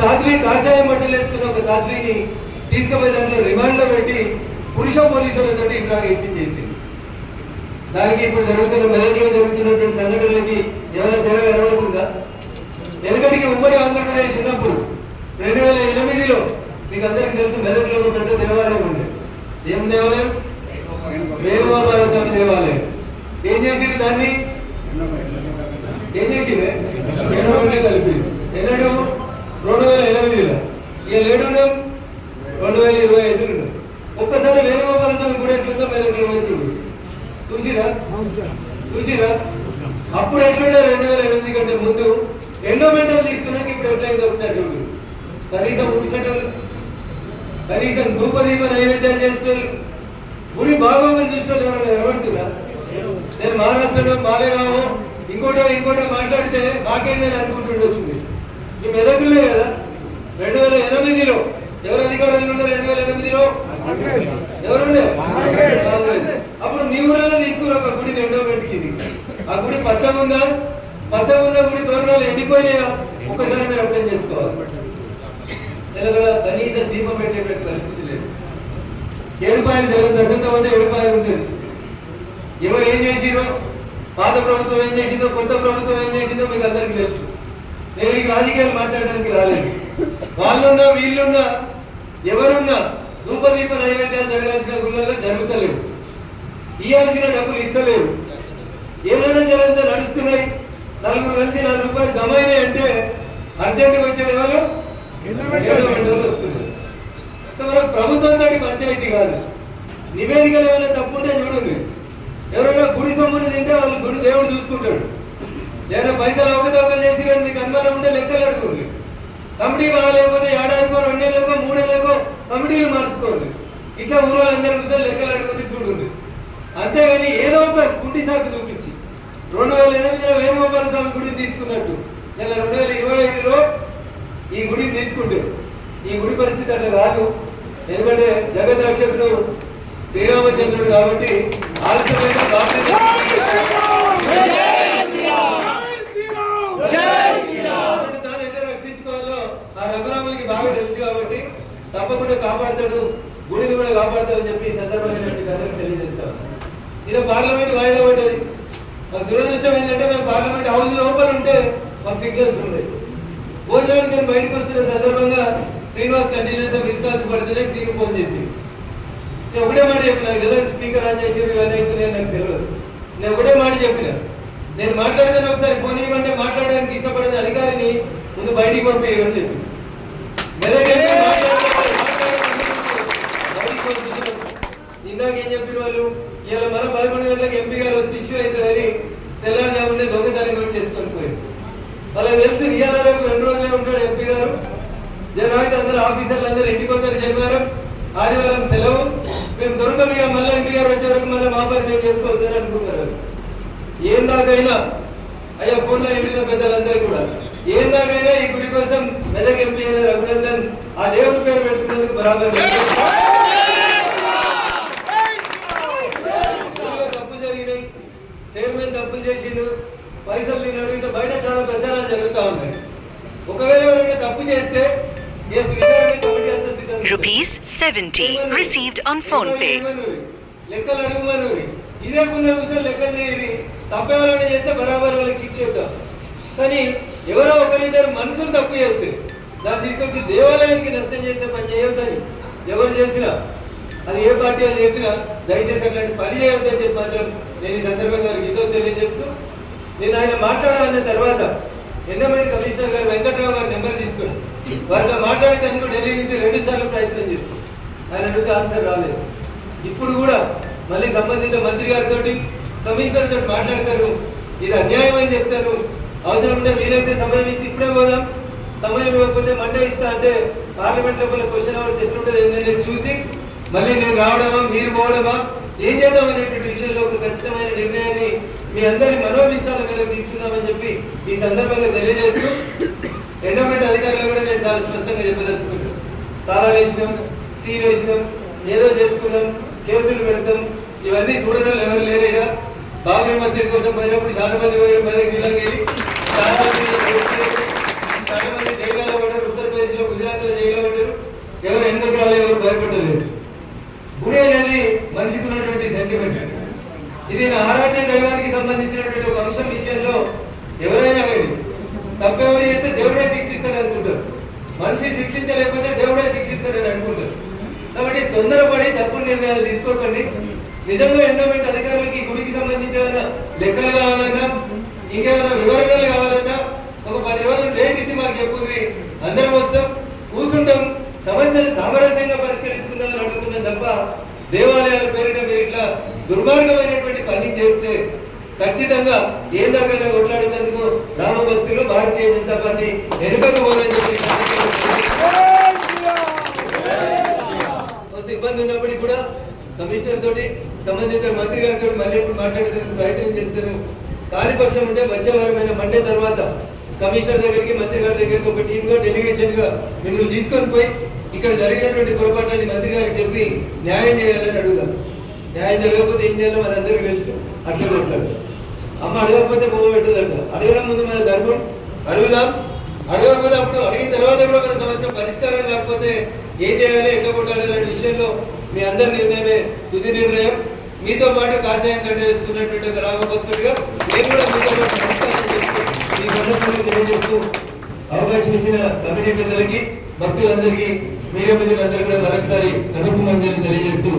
సాధ్వి కాషాయం బట్టలు వేసుకున్న ఒక సాధ్విని తీసుకుపోయి దాంట్లో రిమాండ్లో పెట్టి పురుష పోలీసులతో ఇంట్రాగేషన్ చేసింది. దానికి ఇప్పుడు జరుగుతున్న మెదడులో జరుగుతున్నటువంటి సంఘటనలకి ఏమైనా తేడా కనబడుతుందా? వెనుకటికి ఉమ్మడి ఆంధ్రప్రదేశ్ ఉన్నప్పుడు రెండు వేల ఎనిమిదిలో మీకు అందరికీ తెలుసు మెదక్లో ఒక పెద్ద దేవాలయం ఉంది. ఏం దేవాలయం? వేణుగోపాల స్వామి దేవాలయం. ఏం చేసింది దాన్ని? ఏం చేసింది? ఎన్నోటి కలిపి. ఎన్నడూ? రెండు వేల ఎనిమిదిలో ఇక లేడు రెండు వేల ఇరవై ఐదులో ఒక్కసారి వేణుగోపాల స్వామి కూడా ఎట్లుందో మెదక్లో వేసుడు చూసిరా చూసిరా అప్పుడు ఎట్లుండే రెండు వేల ఎనిమిది కంటే ముందు ఎండోమెంటల్ తీసుకున్నాక ఇప్పుడు ఎట్లయింది ఒకసారి చూడు కనీసం ముడిసెటలు కనీసం ధూపదీప నైవేద్యాలు చేసేటోళ్ళు గుడి బాగోగులు చూసేటోళ్ళు ఎవరైనా ఎవరుతున్నా నేను మహారాష్ట్రలో మాలేగామో ఇంకోటో ఇంకోటో మాట్లాడితే మాకేందని అనుకుంటుండొచ్చు మీరు. ఈ మెదకులే కదా రెండు వేల ఎనిమిదిలో ఎవరు అధికారంలో ఉండే రెండు వేల ఎనిమిదిలో? ఎవరుండే? కాంగ్రెస్. అప్పుడు మీ ఊళ్ళో తీసుకుని ఒక గుడి ఎండోమెంట్కి ఆ గుడి పచ్చగా ఉందా? పచ్చగా ఉన్న గుడి తోరణాలు ఎండిపోయినాయా? ఒక్కసారి మీరు అర్థం చేసుకోవాలి. తెలంగాణ కనీసం దీపం పెట్టేటువంటి పరిస్థితి లేదు. ఏడుపాయలు జగన్ దశంతో మంది ఏడుపాయలు ఉండేది. ఎవరు ఏం చేసిరో పాత ప్రభుత్వం ఏం చేసిందో కొత్త ప్రభుత్వం ఏం చేసిందో మీకు అందరికీ తెలుసు. నేను ఈ రాజకీయాలు మాట్లాడడానికి రాలేదు. వాళ్ళున్నా వీళ్ళున్నా ఎవరున్నా ధూపదీప నైవేద్యాలు జరగాల్సిన గుళ్ళలో జరుగుతలేవు. ఇవ్వాల్సిన డబ్బులు ఇస్తలేవు. ఏమైనా జరంతా నడుస్తున్నాయి. నలుగురు కలిసి నాలుగు రూపాయలు జమ అయినాయి అంటే అర్జెంట్ వచ్చేది ఎవరు? ఎండోమెంట్ వస్తుంది సో మనం ప్రభుత్వం తోటి పంచాయతీ కాదు. నివేదికలు ఏమైనా తప్పు ఉంటే చూడండి. ఎవరైనా గుడి సొమ్ముని తింటే వాళ్ళు గుడి దేవుడు చూసుకుంటాడు. ఏదైనా పైసలు అవకతవకలు చేసి కానీ మీకు అనుమానం ఉంటే లెక్కలు అడుకోండి కమిటీ బాగాలేకపోతే ఏడాదికో రెండేళ్ళకో మూడేళ్ళకో కమిటీలు మార్చుకోండి ఇట్లా ఊరోళ్ళందరి అందరి లెక్కలు అడుగుని చూడండి అంతేగాని ఏదో ఒక గుడ్డి సాకు చూపించి రెండు వేల ఎనిమిదిలో వేణుగోపాల స్వామి గుడిని తీసుకున్నట్టు ఇలా రెండు వేల ఇరవై ఐదులో ఈ గుడిని తీసుకుంటే ఈ గుడి పరిస్థితి అట్లా కాదు. ఎందుకంటే జగత్ రక్షకుడు శ్రీరామచంద్రుడు కాబట్టి ఆలస్యమైన బాధ్యత తాను ఎట్లా రక్షించుకోవాలో ఆ రఘురామునికి బాగా తెలుసు కాబట్టి తప్పకుండా కాపాడుతాడు గుడిని కూడా కాపాడతాడని చెప్పి ఈ సందర్భంగా కథను తెలియజేస్తాను ఇలా పార్లమెంట్ వాయిదా పడ్డది మాకు దురదృష్టం ఏంటంటే మేము పార్లమెంట్ హౌస్ లోపల ఉంటే మాకు సిగ్నల్స్ ఉండేవి భోజనానికి నేను బయటకు వస్తున్న సందర్భంగా శ్రీనివాస్ కంటిన్యూస్ మిస్ కాల్స్ పడితేనే శ్రీని ఫోన్ చేసి నేను ఒకటే మాట చెప్పిన నాకు తెలియదు స్పీకర్ ఆన్ చేసి ఇవన్నీ అవుతున్నాయి నాకు తెలియదు. నేను ఒకటే మాట చెప్పిన నేను మాట్లాడేదాన్ని ఒకసారి ఫోన్ ఇవ్వమంటే మాట్లాడడానికి ఇష్టపడిన అధికారిని ముందు బయటికి పంపేయమని చెప్పి. ఇందాక ఏం చెప్పిన వాళ్ళు ఇలా మన పదకొండు గంటలకు ఎంపీ గారు వస్తే ఇష్యూ అవుతుందని తెల్లవారుజామునే దొంగతనం కూడా చేసుకొని పోయింది వాళ్ళకి తెలుసు ఇవాళ రేపు రెండు రోజులే ఉంటాడు ఎంపీ గారు. జనానికి అందరు ఆఫీసర్లు అందరూ ఇంటికి వస్తారు శనివారం ఆదివారం సెలవు. మేము దొరకం ఇక మళ్ళీ ఎంపీ గారు వచ్చే వరకు మళ్ళీ మా పని మేము చేసుకోవచ్చు అని అనుకుంటారు ఏం దాకైనా అయ్యా ఫోన్లో ఇంటిన పెద్దలందరూ కూడా ఏం దాకైనా ఈ గుడి కోసం మెదక్ ఎంపీ అయిన రఘునందన్ ఆ దేవుడి పేరు పెట్టుకున్నందుకు బరాబర్ తప్పులు జరిగినాయి. చైర్మన్ తప్పులు చేసిండు. పైసలు తిన్నాడు ఇట్లా బయట చాలా ప్రచారాలు జరుగుతూ ఉన్నాయి. ఒకవేళ ఎవరైనా తప్పు చేస్తే ఎస్ విచారణ కమిటీ అంతా Rupees 70 received on phone pay. లెక్కలు అడుగుమను ఇదే కొన్ని లెక్కలు తప్పేవాళ్ళని చేస్తే బరాబర్ వాళ్ళకి శిక్ష ఇద్దాం. కానీ ఎవరో ఒకరిద్దరు మనుషులు తప్పు చేస్తే దాన్ని తీసుకొచ్చి దేవాలయానికి నష్టం చేసే పని చేయొద్దని ఎవరు చేసినా అది ఏ పార్టీ అని చేసినా దయచేసి అట్లాంటి పని చేయొద్దని చెప్పి మాత్రం నేను ఈ సందర్భంగా గీతం తెలియజేస్తూ నేను ఆయన మాట్లాడాలన్న తర్వాత ఎండోమెంట్ కమిషనర్ గారు వెంకట్రావు గారి నెంబర్ తీసుకుని వారితో మాట్లాడేందుకు ఢిల్లీ నుంచి రెండు సార్లు ప్రయత్నం చేస్తాం ఆయన నుంచి ఆన్సర్ రాలేదు. ఇప్పుడు కూడా మళ్ళీ సంబంధిత మంత్రి గారితో కమిషనర్ తోటి మాట్లాడతాను ఇది అన్యాయం అని చెప్తాను అవసరం ఉంటే మీరైతే సమయం ఇస్తే ఇప్పుడే పోదాం. సమయం ఇవ్వకపోతే మండే ఇస్తా అంటే పార్లమెంట్ లోపల క్వశ్చన్ అవర్స్ ఎట్లుంటుంది ఏంటంటే చూసి మళ్ళీ నేను రావడమా మీరు పోవడమా ఏం చేద్దాం అనేటువంటి విషయంలో ఒక ఖచ్చితమైన నిర్ణయాన్ని మీ అందరి మనోభిష్టాల మేరకు తీసుకుందామని చెప్పి ఈ సందర్భంగా తెలియజేస్తూ ఎండోమెంట్ అధికారులు కూడా నేను చాలా స్పష్టంగా చెప్పదలుచుకుంటాను తాళా వేసినాం సీల్ వేసినాం ఏదో చేసుకున్నాం కేసులు పెడతాం ఇవన్నీ చూడడం ఎవరు లేరేగా? బాబరీ మసీద్ కోసం పోయినప్పుడు చాలా మంది పోయిన మెదక్ జిల్లాకి చాలా మంది జైల్లో పడ్డారు ఉత్తరప్రదేశ్లో గుజరాత్లో జైల్లో పడ్డారు. ఎవరు ఎందుకు రాలేదు ఎవరు భయపడలేదు. గుడి అనేది మనిషికి ఉన్నటువంటి సెంటిమెంట్ ఇది ఆరాధ్య దైవానికి సంబంధించినటువంటి ఒక అంశం విషయంలో ఎవరైనా కానీ తప్పెవరు చేస్తే దేవుడే శిక్షిస్తాడు అనుకుంటారు. మనిషి శిక్షించలేకపోతే దేవుడే శిక్షిస్తాడని అనుకుంటారు. కాబట్టి తొందరపడి తప్పు నిర్ణయాలు తీసుకోకండి. నిజంగా ఎన్నో లెక్కలు కావాలన్నా ఇంకేమైనా వివరణలు కావాలన్నా ఒక పది రోజులు డేట్ ఇచ్చి మాకు చెప్పుర్రి అందరం వస్తాం కూర్చుంటాం సమస్యలు సామరస్యంగా పరిష్కరించుకుందామని అడుగుతున్నాం తప్ప దేవాలయాల పేరిట మీరు ఇట్లా దుర్మార్గమైనటువంటి పని చేస్తే ఖచ్చితంగా ఏ దాకా రామ రామభక్తులు భారతీయ జనతా పార్టీ వెనుకకు పోదని చెప్పి కొంత ఇబ్బంది ఉన్నప్పటికీ కూడా కమిషనర్ తోటి సంబంధిత మంత్రి గారితో మళ్ళీ ఇప్పుడు మాట్లాడేందుకు ప్రయత్నం చేస్తాను. కానిపక్షం ఉంటే వచ్చే వారమైన మండే తర్వాత కమిషనర్ దగ్గరికి మంత్రి గారి దగ్గరికి ఒక టీమ్గా గా గా మిమ్మల్ని తీసుకొని పోయి ఇక్కడ జరిగినటువంటి పొరపాట్లని మంత్రి గారికి చెప్పి న్యాయం చేయాలని అడుగుదాం. న్యాయం జరగకపోతే ఏం చేయాలో మనందరికీ తెలుసు. అట్లా ఉంటాడు అమ్మ అడగకపోతే పోగొట్టదంట అడగడం ముందు మన ధర్మం. అడుగుదాం. అడగకపోతే అప్పుడు అడిగిన తర్వాత కూడా మన సమస్య పరిష్కారం కాకపోతే ఏం చేయాలి ఎట్లా కొట్టాలి అనే విషయంలో మీ అందరి నిర్ణయమే తుది నిర్ణయం. మీతో పాటు కాషాయం కంటే వేసుకున్నటువంటి ఒక రామభక్తుడిగా నేను కూడా మీతో పాటు నమస్కారం చేస్తూ ఈ సందర్భంగా తెలియజేస్తూ అవకాశం ఇచ్చిన కమిటీ పెద్దలకి భక్తులందరికీ మీడియా ప్రజలందరికీ కూడా మరొకసారి నమస్కారం తెలియజేస్తూ